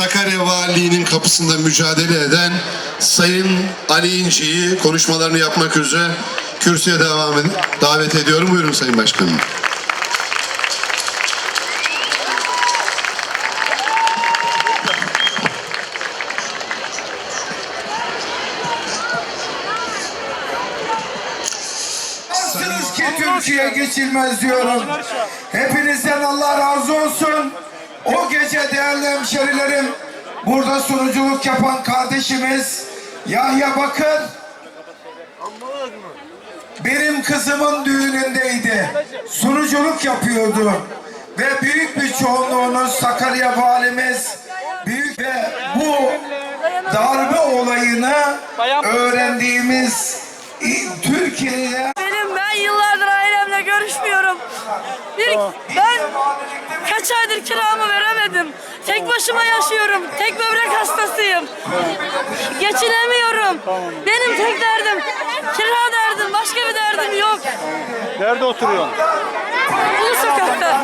Sakarya Valiliği'nin kapısında mücadele eden Sayın Ali İnci'yi konuşmalarını yapmak üzere kürsüye devam ed- davet ediyorum. Buyurun Sayın Başkanım. Türkiye geçilmez diyorum. Hepinizden Allah razı olsun. Gece değerli hemşerilerim, burada sunuculuk yapan kardeşimiz Yahya Bakır, benim kızımın düğünündeydi. Sunuculuk yapıyordu. Ve büyük bir çoğunluğunuz Sakarya valimiz büyük ve bu darbe olayını öğrendiğimiz Türkiye'ye Benim ben yıllardır ailemle görüşmüyorum. Bir, ben kaç aydır kiramı veremedim. Tek başıma yaşıyorum. Tek böbrek hastasıyım. Geçinemiyorum. Benim tek derdim kira derdim. Başka bir derdim yok. Nerede oturuyorsun? Bu sokakta.